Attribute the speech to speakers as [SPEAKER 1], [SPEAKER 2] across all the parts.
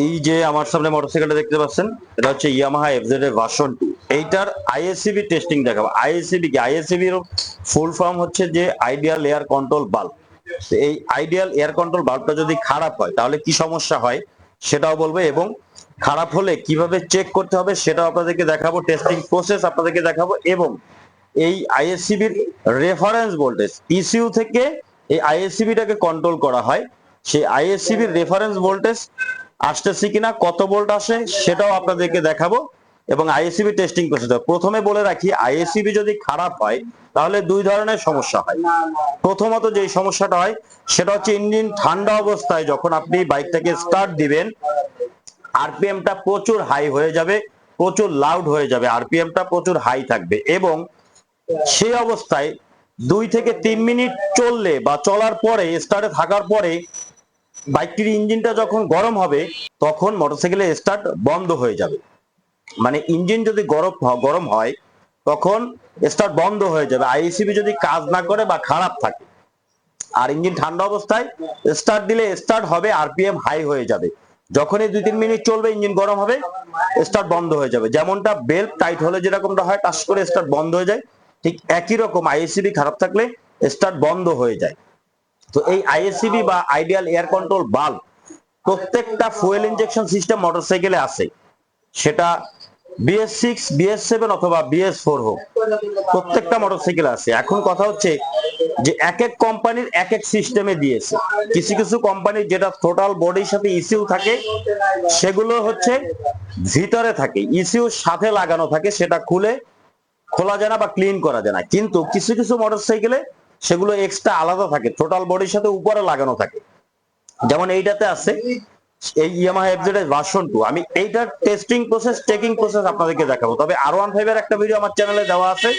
[SPEAKER 1] এই যে আমার সামনে মোটরসাইকেলটা দেখতে পাচ্ছেন, এটা হচ্ছে ইয়ামাহা এফজেড এর ভার্সন টু এইটার আইএসসিবি টেস্টিং দেখাবো। আইএসসিবি কি? আইএসসিবি এর ফুল ফর্ম হচ্ছে যে আইডিয়াল এয়ার কন্ট্রোল বাল্ব এই আইডিয়াল এয়ার কন্ট্রোল বাল্বটা যদি খারাপ হয়, তাহলে কি সমস্যা হয়? সেটাও বলব এবং খারাপ হলে কীভাবে চেক করতে হবে, সেটাও আপনাদেরকে দেখাবো। টেস্টিং প্রসেস আপনাদেরকে দেখাবো এবং এই আইএসসিবির রেফারেন্স ভোল্টেজ ইসিউ থেকে এই আইএসসিবিটাকে কন্ট্রোল করা হয়। সেই আইএসসিবির রেফারেন্স ভোল্টেজ আসতেছে কিনা, কত ভোল্ট আসে, সেটাও আপনাদেরকে দেখাবো এবং আইএসিবি টেস্টিং প্রসেস প্রথমে বলে রাখি আইএসিবি যদি খারাপ হয়, তাহলে দুই ধরনের সমস্যা হয়। প্রথমত যে সমস্যাটা হয়, সেটা হচ্ছে ইঞ্জিন ঠান্ডা অবস্থায় যখন আপনি বাইকটাকে স্টার্ট দিবেন আরপিএমটা প্রচুর হাই হয়ে যাবে, প্রচুর লাউড হয়ে যাবে আরপিএমটা প্রচুর হাই থাকবে এবং সেই অবস্থায় দুই থেকে তিন মিনিট চললে বা চলার পরে স্টার্টে থাকার পরে বাইকটির ইঞ্জিনটা যখন গরম হবে, তখন মোটরসাইকেলের স্টার্ট বন্ধ হয়ে যাবে। মানে ইঞ্জিন যদি গরম গরম হয়, তখন স্টার্ট বন্ধ হয়ে যাবে। আইসিবি যদি কাজ না করে বা খারাপ থাকে, আর ইঞ্জিন ঠান্ডা অবস্থায়, স্টার্ট দিলে স্টার্ট হবে, আরপিএম হাই হয়ে যাবে। যখনই দুই তিন মিনিট চলবে, ইঞ্জিন গরম হবে, স্টার্ট বন্ধ হয়ে যাবে। যেমনটা বেল্ট টাইট হলে যেরকমটা হয় টাস করে স্টার্ট বন্ধ হয়ে যায়, ঠিক একই রকম আইএসিবি খারাপ থাকলে স্টার্ট বন্ধ হয়ে যায়। তো এই আইএসসিবি বা আইডিয়াল এয়ার কন্ট্রোল বাল্ব প্রত্যেকটা ফুয়েল ইনজেকশন সিস্টেম মোটরসাইকেলে আছে। সেটা বিএস সিক্স বিএস সেভেন অথবা বিএস ফোর হোক, প্রত্যেকটা মোটরসাইকেল আছে। এখন কথা হচ্ছে যে এক এক কোম্পানির এক এক সিস্টেমে দিয়েছে। কিছু কিছু কোম্পানির যেটা টোটাল বডির সাথে ইসিউ থাকে, সেগুলো হচ্ছে ভিতরে থাকে। ইসিউ সাথে লাগানো থাকে, সেটা খুলে, খোলা যায় না বা ক্লিন করা যায় না। কিন্তু কিছু কিছু মোটরসাইকেলে সেগুলো এক্সট্রা আলাদা থাকে। টোটাল বডির সাথে উপরে লাগানো থাকে। যেমন এইটাতে আছে, এই ইয়ামাহা এফজেড এর ভার্সন টু আমি এইটার টেস্টিং প্রসেস চেকিং প্রসেস আপনাদেরকে দেখাবো। তবে আর ওয়ান ফাইভ এর একটা ভিডিও আমার চ্যানেলে দেওয়া আছে।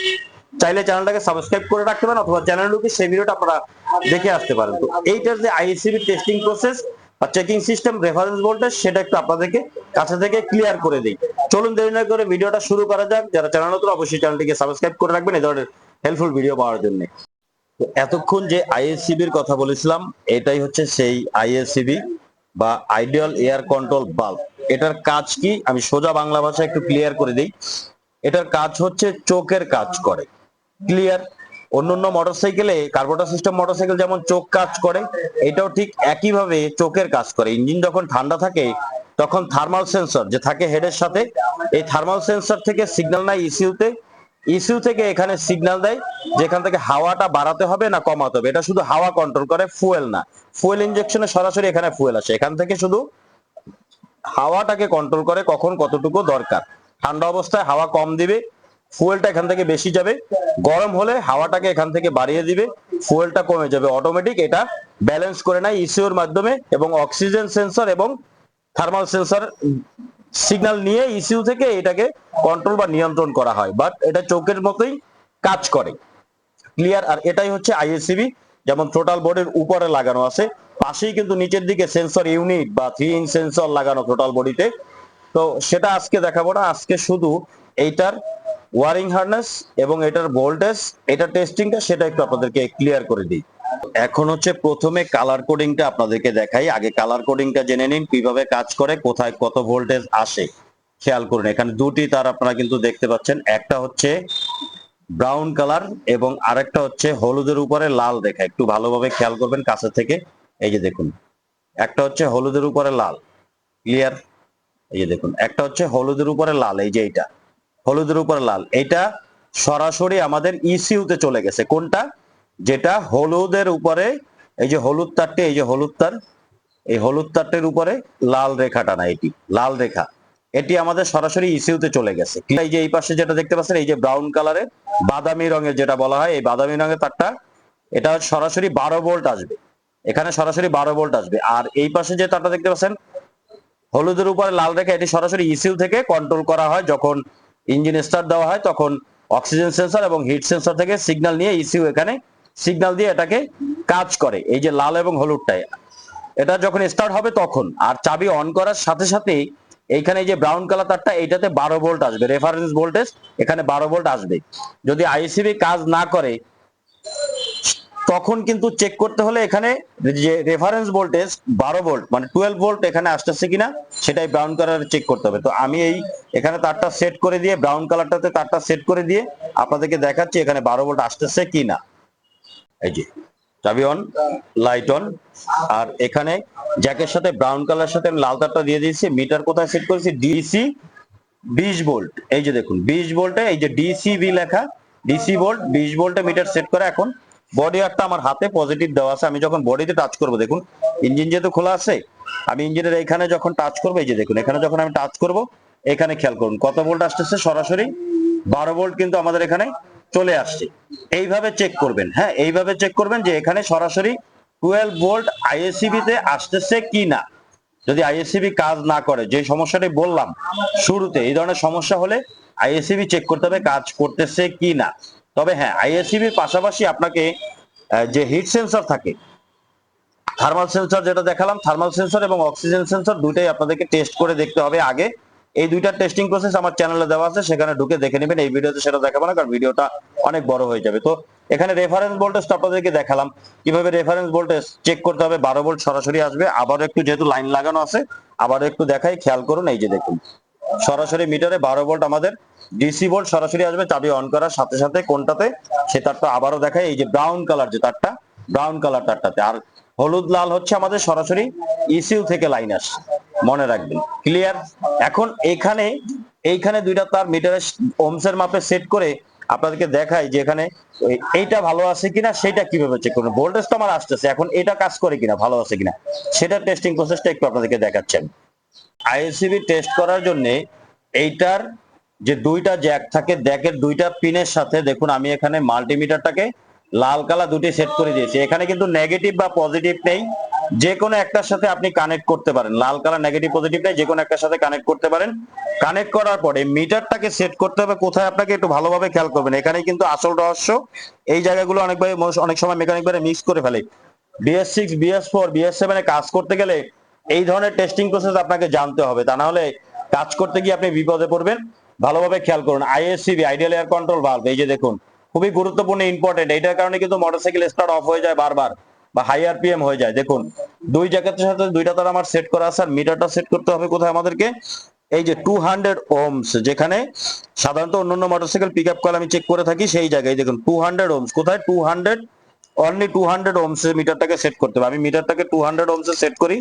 [SPEAKER 1] চাইলে চ্যানেলটাকে সাবস্ক্রাইব করে রাখতে পারেন, অথবা চ্যানেল ঢুকে সেই ভিডিওটা আপনারা দেখে আসতে পারেন। তো এইটার যে আইসিবি টেস্টিং প্রসেস বা চেকিং সিস্টেম রেফারেন্স ভোল্টেজ সেটা একটু আপনাদেরকে কাছে থেকে ক্লিয়ার করে দিই। চলুন দেরি না করে ভিডিওটা শুরু করা যাক। যারা চ্যানেল নতুন, অবশ্যই চ্যানেলটিকে সাবস্ক্রাইব করে রাখবেন। এই ধরনের হেল্পফুল ভিডিও পাওয়ার জন্য। এতক্ষণ যে আইএসসিবির কথা বলেছিলাম, এটাই হচ্ছে সেই আইএসসিবি বা আইডিয়াল এয়ার কন্ট্রোল বাল্ব এটার কাজ কি? আমি সোজা বাংলা ভাষা একটু ক্লিয়ার করে দিই। এটার কাজ হচ্ছে চোখের কাজ করে। ক্লিয়ার অন্যান্য মোটরসাইকেলে কার্বোটা সিস্টেম মোটরসাইকেল যেমন চোখ কাজ করে, এটাও ঠিক একইভাবে চোখের কাজ করে। ইঞ্জিন যখন ঠান্ডা থাকে, তখন থার্মাল সেন্সর যে থাকে হেডের সাথে, এই থার্মাল সেন্সর থেকে সিগন্যাল নাই ইসিউতে ইসিউ থেকে এখানে সিগন্যাল দেয় যেখান থেকে হাওয়াটা বাড়াতে হবে না কমাতে হবে। এটা শুধু হাওয়া কন্ট্রোল করে ফুয়েল না। ফুয়েল ইনজেকশনে সরাসরি এখানে ফুয়েল আসে। এখান থেকে শুধু হাওয়াটাকে কন্ট্রোল করে কখন কতটুকু দরকার। ঠান্ডা অবস্থায় হাওয়া কম দিবে ফুয়েলটা এখান থেকে বেশি যাবে। গরম হলে হাওয়াটাকে এখান থেকে বাড়িয়ে দিবে ফুয়েলটা কমে যাবে। অটোমেটিক এটা ব্যালেন্স করে নেয় ইসিওর মাধ্যমে এবং অক্সিজেন সেন্সর এবং থার্মাল সেন্সর সিগন্যাল নিয়ে ইসিউ থেকে এটাকে কন্ট্রোল বা নিয়ন্ত্রণ করা হয়। বাট এটা চোখের মতোই কাজ করে। ক্লিয়ার আর এটাই হচ্ছে আইএসসিবি যেমন টোটাল বোর্ডের উপরে লাগানো আছে। পাশেই কিন্তু নিচের দিকে সেন্সর ইউনিট বা থ্রি ইন সেন্সর লাগানো টোটাল বডিতে তো। সেটা আজকে দেখাবো না। আজকে শুধু এইটার ওয়ারিং হার্নেস এবং এটার ভোল্টেজ এটা টেস্টিংটা সেটা একটু আপনাদেরকে ক্লিয়ার করে দিই। এখন হচ্ছে প্রথমে কালার কোডিংটা আপনাদেরকে দেখাই। আগে কালার কোডিংটা জেনে নিন, কীভাবে কাজ করে, কোথায় কত ভোল্টেজ আসে। খেয়াল করুন, এখানে দুটি তার আপনারা কিন্তু দেখতে পাচ্ছেন। একটা হচ্ছে ব্রাউন কালার এবং আরেকটা হচ্ছে হলুদের উপরে লাল দেখা। একটু ভালোভাবে খেয়াল করবেন কাছে থেকে। এই যে দেখুন, একটা হচ্ছে হলুদের উপরে লাল। ক্লিয়ার এই যে দেখুন, একটা হচ্ছে হলুদের উপরে লাল, এই যে এইটা। হলুদের উপরে লাল। এটা সরাসরি আমাদের ইসিউতে চলে গেছে। কোনটা? যেটা হলুদের উপরে, এই যে হলুদ তারটি, এই যে হলুদ তার, এই হলুদ তারটির উপরে লাল রেখাটা না এটি, লাল রেখা। এটি আমাদের সরাসরি ইসিউতে চলে গেছে। এই যে এই পাশে যেটা দেখতে পাচ্ছেন, এই যে ব্রাউন কালারের বাদামি রঙের যেটা বলা হয়, এই বাদামি রঙের তারটা, এটা সরাসরি বারো ভোল্ট আসবে। এখানে সরাসরি বারো ভোল্ট আসবে। আর এই পাশে যে তারটা দেখতে পাচ্ছেন, হলুদের উপরে লাল রেখা, এটি সরাসরি ইসিউ থেকে কন্ট্রোল করা হয়। যখন ইঞ্জিন স্টার্ট দেওয়া হয়, তখন অক্সিজেন সেন্সর এবং হিট সেন্সর থেকে সিগন্যাল নিয়ে ইসিউ এখানে সিগন্যাল দিয়ে এটাকে কাজ করে, এই যে লাল এবং হলুদটাই। এটা যখন স্টার্ট হবে তখন, আর চাবি অন করার সাথে সাথে এইখানে এই যে ব্রাউন কালার তারটা, এইটাতে বারো ভোল্ট আসবে রেফারেন্স ভোল্টেজ এখানে বারো ভোল্ট আসবে। যদি আইসিবি কাজ না করে, তখন কিন্তু চেক করতে হলে এখানে যে রেফারেন্স ভোল্টেজ বারো ভোল্ট মানে টুয়েলভ ভোল্ট এখানে আসতেছে কিনা, সেটাই ব্রাউন কালার চেক করতে হবে। তো আমি এই এখানে তারটা সেট করে দিয়ে ব্রাউন কালারটাতে তারটা সেট করে দিয়ে, আপনাদেরকে দেখাচ্ছি এখানে বারো ভোল্ট আসতেছে কিনা। এই যে চাবি অন লাইট অন আর এখানে জ্যাকের সাথে ব্রাউন কালার সাথে আমি লাল তারটা দিয়ে দিয়েছি। মিটার কোথায় সেট করেছি? ডিসি বিশ ভোল্ট এই যে দেখুন, বিশ ভোল্টে এই যে ডিসিবি লেখা ডিসি ভোল্ট বিশ ভোল্টে মিটার সেট করে এখন। বডি আরটা আমার হাতে পজিটিভ দেওয়া আছে। আমি যখন বডিতে টাচ করব, দেখুন ইঞ্জিন যেহেতু খোলা আছে, আমি ইঞ্জিনের এখানে যখন টাচ করব, এই যে দেখুন, এখানে যখন আমি টাচ করব, এখানে খেয়াল করুন, কত ভোল্ট আসতেছে? সরাসরি বারো ভোল্ট কিন্তু আমাদের এখানে চলে আসছে। এইভাবে চেক করবেন হ্যাঁ? এইভাবে চেক করবেন যে এখানে সরাসরি টুয়েলভ ভোল্ট আইএসসিবি তে আসতেছে কি না। যদি আইএসসিবি কাজ না করে, যে সমস্যাটি বললাম শুরুতে, এই ধরনের সমস্যা হলে আইএসসিবি চেক করতে হবে কাজ করতেছে কি না। তবে হ্যাঁ আইএসসিবির পাশাপাশি আপনাকে যে হিট সেন্সর থাকে থার্মাল সেন্সর যেটা দেখালাম থার্মাল সেন্সর এবং অক্সিজেন সেন্সর দুইটাই আপনাদেরকে টেস্ট করে দেখতে হবে আগে। এই দুইটা টেস্টিং প্রসেস আমার চ্যানেলে দেওয়া আছে, সেখানে ঢুকে দেখে নেবেন। এই ভিডিওতে সেটা দেখাবো না, কারণ ভিডিওটা অনেক বড় হয়ে যাবে। তো এখানে রেফারেন্স ভোল্টেজ আপনাদেরকে দেখালাম। কীভাবে রেফারেন্স ভোল্টেজ চেক করতে হবে? বারো ভোল্ট সরাসরি আসবে। আবার একটু যেহেতু লাইন লাগানো আছে আবার একটু দেখাই, খেয়াল করুন, এই যে দেখুন। সরাসরি মিটারে বারো ভোল্ট আমাদের। ডিসি ভোল্ট সরাসরি আসবে, চাবি অন করার সাথে সাথে কোনটাতে? সে তারটা আবারও দেখায় এই যে ব্রাউন কালার যে তারটা ব্রাউন কালার তারটাতে। আর হলুদ লাল হচ্ছে আমাদের সরাসরি ইসিউ থেকে লাইন আসছে। মনে রাখবেন। ক্লিয়ার এখন এখানে, এইখানে দুইটা তার মিটারের ওমসের মাপে সেট করে আপনাদেরকে দেখাই যে এখানে এইটা ভালো আছে কিনা সেটা কীভাবে চেক করবেন। ভোল্টেজ তো আমার আসতেছে, এখন এটা কাজ করে কিনা, ভালো আছে কিনা, সেটা টেস্টিং প্রসেসটা একটু আপনাদেরকে দেখাচ্ছেন। আইএসিবি টেস্ট করার জন্য এইটার যে দুইটা জ্যাক থাকে জ্যাকের দুইটা পিনের সাথে দেখুন, আমি এখানে মাল্টিমিটারটাকে লাল কালা দুটি সেট করে দিয়েছি। এখানে কিন্তু নেগেটিভ বা পজিটিভ নেই যে কোনো একটার সাথে আপনি কানেক্ট করতে পারেন। লাল কালার নেগেটিভ পজিটিভ নেই, যে কোনো একটার সাথে কানেক্ট করতে পারেন। কানেক্ট করার পরে মিটারটাকে সেট করতে হবে। কোথায় আপনাকে একটু ভালোভাবে খেয়াল করবেন। এখানে কিন্তু আসল রহস্য। এই জায়গাগুলো অনেকবার অনেক সময় মেকানিক বারে মিক্স করে ফেলে। BS six BS four BS seven কাজ করতে গেলে এই ধরনের টেস্টিং প্রসেস আপনাকে জানতে হবে। তা না হলে কাজ করতে গিয়ে আপনি বিপদে পড়বেন। ভালোভাবে খেয়াল করুন। ISCB ideal air control valve এই যে দেখুন, খুবই গুরুত্বপূর্ণ ইম্পর্টেন্ট এইটার কারণে কিন্তু মোটরসাইকেল স্টার্ট অফ হয়ে যায় বারবার। বা হাই আরপিএম হয়ে যায়। দেখুন, দুই জ্যাকেটের সাথে দুইটা তার আমার সেট করা আছে, আর মিটারটা সেট করতে হবে কোথায় আমাদেরকে? এই যে টু হান্ড্রেড ওমস যেখানে সাধারণত অন্যান্য মোটরসাইকেল পিক আপ কল আমি চেক করে থাকি, সেই জায়গায় দেখুন টু হান্ড্রেড ওমস কোথায়? Two hundred only two hundred ohms মিটারটাকে set করতে হবে। আমি মিটারটাকে টু হান্ড্রেড ওমস সেট করি।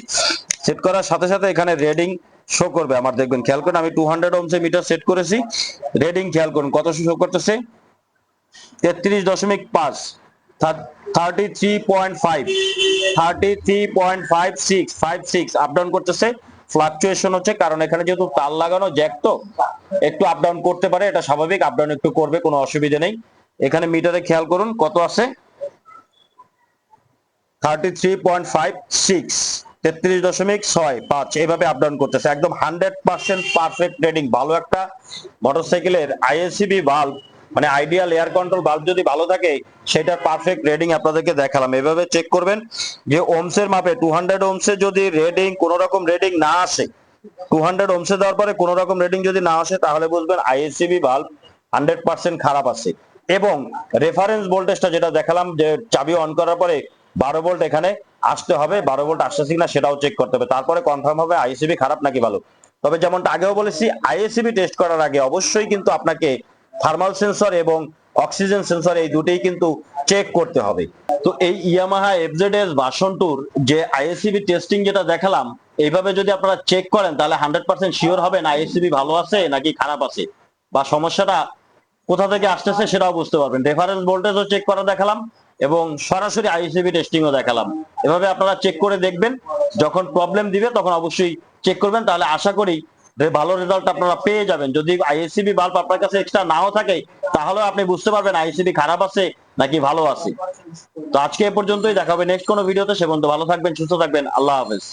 [SPEAKER 1] সেট করার সাথে সাথে এখানে রেডিং শো করবে আমার। দেখবেন, খেয়াল করুন, আমি two hundred ohms meter set করেছি। রেডিং খেয়াল করুন, কত শো করতেছে? তেত্রিশ দশমিক পাঁচ। মিটারে খেয়াল করুন কত আছে। Thirty three point five six তেত্রিশ দশমিক ছয় পাঁচ, এইভাবে আপ ডাউন করতেছে। একদম হান্ড্রেড পার্সেন্ট পারফেক্ট রেডিং ভালো একটা মোটরসাইকেলের আইএসসিবি বাল্ব মানে আইডিয়াল এয়ার কন্ট্রোল বাল্ব যদি ভালো থাকে, সেটার পারফেক্ট রেডিং আপনাদেরকে দেখালাম। এভাবে চেক করবেন যে ওমসের মাপে টু হান্ড্রেড ওমসে যদি রেডিং কোন রকম রেডিং না আসে টু হান্ড্রেড ওমসে দেওয়ার পরে কোন রকম রেডিং যদি না আসে, তাহলে বুঝবেন আইএসসিবি বাল্ব হান্ড্রেড পার্সেন্ট খারাপ আছে। এবং রেফারেন্স ভোল্টেজটা যেটা দেখালাম, যে চাবি অন করার পরে বারো ভোল্ট এখানে আসতে হবে, বারো ভোল্ট আসতেছে কিনা সেটাও চেক করতে হবে। তারপরে কনফার্ম হবে আইএসসিবি খারাপ নাকি ভালো। তবে যেমনটা আগেও বলেছি আইএসসিবি টেস্ট করার আগে অবশ্যই কিন্তু আপনাকে থার্মাল সেন্সর এবং অক্সিজেন সেন্সর এই দুটেই কিন্তু চেক করতে হবে। তো এই ইয়ামাহা এফজেডএস ভার্সন টুর যে আইএসসিবি টেস্টিং যেটা দেখালাম, এইভাবে যদি আপনারা চেক করেন, তাহলে হান্ড্রেড পার্সেন্ট শিওর হবেন আইএসসিবি ভালো আছে নাকি খারাপ আছে বা সমস্যাটা কোথা থেকে আসতেছে সেটাও বুঝতে পারবেন। রেফারেন্স ভোল্টেজও চেক করা দেখালাম এবং সরাসরি আইসিবি টেস্টিংও দেখালাম। এভাবে আপনারা চেক করে দেখবেন, যখন প্রবলেম দিবে তখন অবশ্যই চেক করবেন। তাহলে আশা করি ভালো রেজাল্ট আপনারা পেয়ে যাবেন। যদি আইএসসিবি বাল্ব আপনার কাছে এক্সট্রা নাও থাকে, তাহলেও আপনি বুঝতে পারবেন আইএসসিবি খারাপ আছে নাকি ভালো আছে। তো আজকে এ পর্যন্তই, দেখা হবে নেক্সট কোনো ভিডিওতে সে পর্যন্ত ভালো থাকবেন, সুস্থ থাকবেন। আল্লাহ হাফেজ।